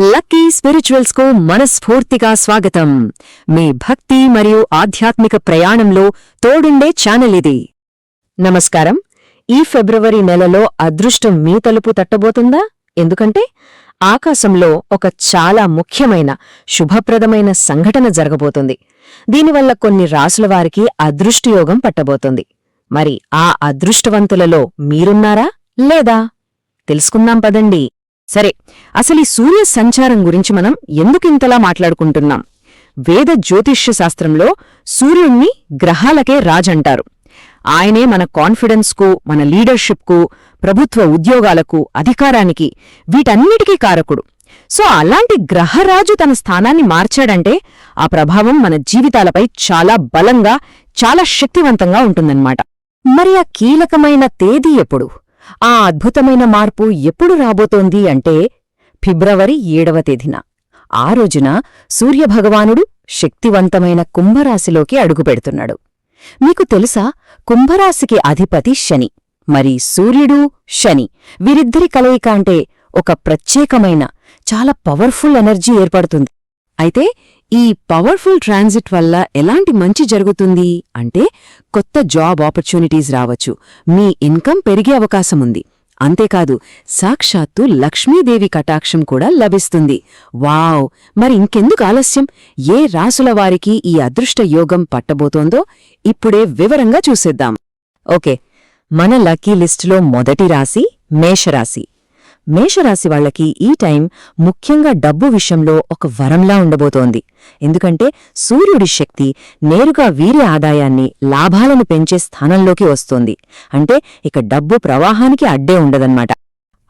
Lucky స్పిరిచువల్స్కు మనస్ఫూర్తిగా స్వాగతం. మీ భక్తి మరియు ఆధ్యాత్మిక ప్రయాణంలో తోడుండే ఛానల్ ఇది. నమస్కారం. ఈ ఫిబ్రవరి నెలలో అదృష్టం మీ తలుపు తట్టబోతుందా? ఎందుకంటే ఆకాశంలో ఒక చాలా ముఖ్యమైన శుభప్రదమైన సంఘటన జరగబోతుంది. దీనివల్ల కొన్ని రాసుల వారికి అదృష్టయోగం పట్టబోతుంది. మరి ఆ అదృష్టవంతులలో మీరున్నారా? లేదా? తెలుసుకుందాం పదండి. సరే అసలు ఈ సూర్య సంచారం గురించి మనం ఎందుకింతలా మాట్లాడుకుంటున్నాం? వేద జ్యోతిష్య శాస్త్రంలో సూర్యుణ్ణి గ్రహాలకే రాజంటారు ఆయనే మన కాన్ఫిడెన్స్కు మన లీడర్షిప్కు ప్రభుత్వ ఉద్యోగాలకు అధికారానికి వీటన్నిటికీ కారకుడు. సో అలాంటి గ్రహరాజు తన స్థానాన్ని మార్చాడంటే ఆ ప్రభావం మన జీవితాలపై చాలా బలంగా చాలా శక్తివంతంగా ఉంటుందన్నమాట. మరి ఆ కీలకమైన తేదీ ఎప్పుడు? ఆ అద్భుతమైన మార్పు ఎప్పుడు రాబోతోంది అంటే ఫిబ్రవరి ఏడవ తేదీన. ఆ రోజున సూర్యభగవానుడు శక్తివంతమైన కుంభరాశిలోకి అడుగుపెడుతున్నాడు. మీకు తెలుసా కుంభరాశికి అధిపతి శని మరి సూర్యుడు శని. వీరిద్దరి కలయిక అంటే ఒక ప్రత్యేకమైన చాలా పవర్ఫుల్ ఎనర్జీ ఏర్పడుతుంది. అయితే ఈ పవర్ఫుల్ ట్రాన్సిట్ వల్ల ఎలాంటి మంచి జరుగుతుంది? అంటే కొత్త జాబ్ ఆపర్చునిటీస్ రావచ్చు. మీ ఇన్కమ్ పెరిగే అవకాశముంది అంతేకాదు సాక్షాత్తు లక్ష్మీదేవి కటాక్షం కూడా లభిస్తుంది. వావ్! మరి ఇంకెందుకు ఆలస్యం? ఏ రాసుల వారికి ఈ అదృష్ట యోగం పట్టబోతోందో ఇప్పుడే వివరంగా చూసేద్దాం. ఓకే. మన లక్కీ లిస్టులో మొదటి రాశి మేషరాశి. మేషరాశి వాళ్ళకి ఈ టైం ముఖ్యంగా డబ్బు విషయంలో ఒక వరంలా ఉండబోతోంది. ఎందుకంటే సూర్యుడి శక్తి నేరుగా వీరి ఆదాయాన్ని లాభాలను పెంచే స్థానంలోకి వస్తోంది. అంటే ఇక డబ్బు ప్రవాహానికి అడ్డే ఉండదన్నమాట.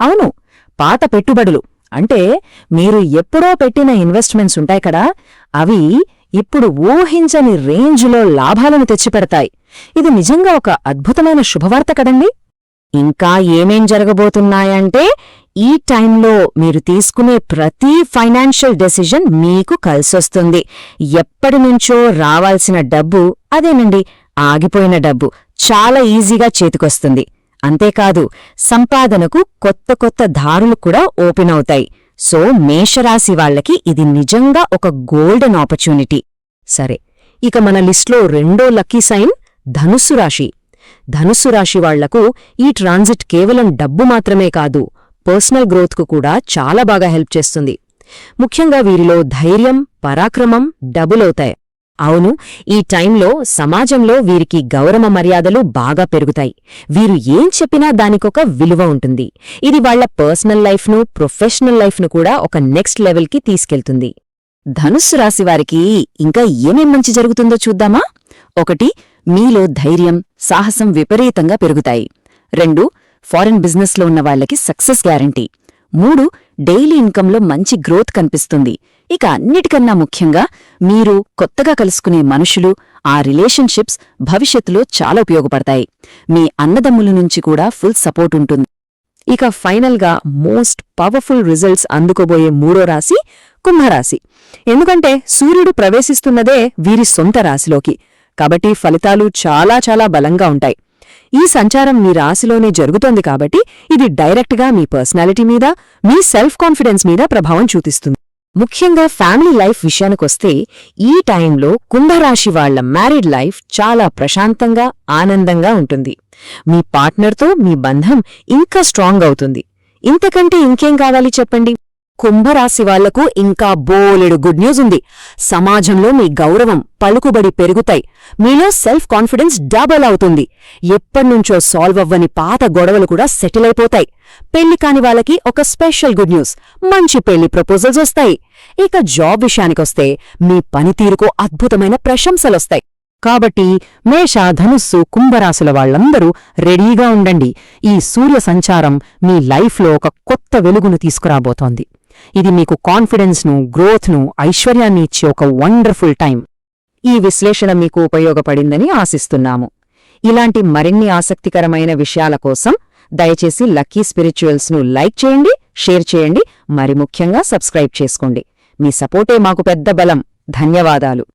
అవును పాత పెట్టుబడులు. అంటే మీరు ఎప్పుడో పెట్టిన ఇన్వెస్ట్మెంట్స్ ఉంటాయి కదా అవి ఇప్పుడు ఊహించని రేంజ్లో లాభాలను తెచ్చిపెడతాయి. ఇది నిజంగా ఒక అద్భుతమైన శుభవార్త కదండి? ఇంకా ఏమేం జరగబోతున్నాయంటే ఈ టైంలో మీరు తీసుకునే ప్రతి ఫైనాన్షియల్ డెసిజన్ మీకు కలిసొస్తుంది. ఎప్పటినుంచో రావాల్సిన డబ్బు అదేనండి ఆగిపోయిన డబ్బు. చాలా ఈజీగా చేతికొస్తుంది. అంతేకాదు సంపాదనకు కొత్త కొత్త దారులు కూడా ఓపెన్ అవుతాయి. సో మేషరాశి వాళ్ళకి ఇది నిజంగా ఒక గోల్డెన్ ఆపర్చునిటీ. సరే ఇక మన లిస్ట్లో రెండో లక్కీ సైన్ ధనుస్సు రాశి. ధనుస్సు రాశి వాళ్ళకు ఈ ట్రాన్సిట్ కేవలం డబ్బు మాత్రమే కాదు పర్సనల్ గ్రోత్కు కూడా చాలా బాగా హెల్ప్ చేస్తుంది. ముఖ్యంగా వీరిలో ధైర్యం పరాక్రమం డబులవుతాయి అవును ఈ టైంలో సమాజంలో వీరికి గౌరవ మర్యాదలు బాగా పెరుగుతాయి. వీరు ఏం చెప్పినా దానికొక విలువ ఉంటుంది. ఇది వాళ్ళ పర్సనల్ లైఫ్ను ప్రొఫెషనల్ లైఫ్ను కూడా ఒక నెక్స్ట్ లెవెల్కి తీసుకెళ్తుంది. ధనుస్సు రాశివారికి ఇంకా ఏమేం మంచి జరుగుతుందో చూద్దామా? ఒకటి మీలో ధైర్యం సాహసం విపరీతంగా పెరుగుతాయి. రెండు ఫారెన్ బిజినెస్లో ఉన్న వాళ్ళకి సక్సెస్ గ్యారంటీ. మూడు డైలీ ఇన్కంలో మంచి గ్రోత్ కనిపిస్తుంది. ఇక అన్నిటికన్నా ముఖ్యంగా మీరు కొత్తగా కలుసుకునే మనుషులు ఆ రిలేషన్షిప్స్ భవిష్యత్తులో చాలా ఉపయోగపడతాయి. మీ అన్నదమ్ముల నుంచి కూడా ఫుల్ సపోర్ట్ ఉంటుంది. ఇక ఫైనల్గా మోస్ట్ పవర్ఫుల్ రిజల్ట్స్ అందుకోబోయే మూడో రాశి కుంభరాశి. ఎందుకంటే సూర్యుడు ప్రవేశిస్తున్నదే వీరి సొంత రాశిలోకి. కాబట్టి ఫలితాలు చాలా చాలా బలంగా ఉంటాయి. ఈ సంచారం మీ రాశిలోనే జరుగుతోంది కాబట్టి ఇది డైరెక్ట్గా మీ పర్సనాలిటీ మీద మీ సెల్ఫ్ కాన్ఫిడెన్స్ మీద ప్రభావం చూపిస్తుంది. ముఖ్యంగా ఫ్యామిలీ లైఫ్ విషయానికొస్తే ఈ టైంలో కుంభరాశి వాళ్ళ మ్యారీడ్ లైఫ్ చాలా ప్రశాంతంగా ఆనందంగా ఉంటుంది. మీ పార్ట్నర్తో మీ బంధం ఇంకా స్ట్రాంగ్ అవుతుంది. ఇంతకంటే ఇంకేం కావాలి చెప్పండి? కుంభరాశి వాళ్ళకు ఇంకా బోలెడు గుడ్ న్యూస్ ఉంది. సమాజంలో మీ గౌరవం పలుకుబడి పెరుగుతాయి. మీలో సెల్ఫ్ కాన్ఫిడెన్స్ డబల్ అవుతుంది. ఎప్పటినుంచో సాల్వ్ అవ్వని పాత గొడవలు కూడా సెటిల్ అయిపోతాయి. పెళ్ళి కాని వాళ్ళకి ఒక స్పెషల్ గుడ్ న్యూస్ మంచి పెళ్ళి ప్రపోజల్స్ వస్తాయి. ఇక జాబ్ విషయానికొస్తే మీ పనితీరుకు అద్భుతమైన ప్రశంసలొస్తాయి కాబట్టి మేష ధనుస్సు కుంభరాశుల వాళ్ళందరూ రెడీగా ఉండండి. ఈ సూర్య సంచారం మీ లైఫ్లో ఒక కొత్త వెలుగును తీసుకురాబోతోంది. ఇది మీకు కాన్ఫిడెన్స్ను గ్రోత్ను ఐశ్వర్యాన్ని ఇచ్చే ఒక వండర్ఫుల్ టైం ఈ విశ్లేషణ మీకు ఉపయోగపడిందని ఆశిస్తున్నాము. ఇలాంటి మరిన్ని ఆసక్తికరమైన విషయాల కోసం దయచేసి లక్కీ స్పిరిచువల్స్ను లైక్ చేయండి షేర్ చేయండి మరి ముఖ్యంగా సబ్స్క్రైబ్ చేసుకోండి. మీ సపోర్టే మాకు పెద్ద బలం. ధన్యవాదాలు.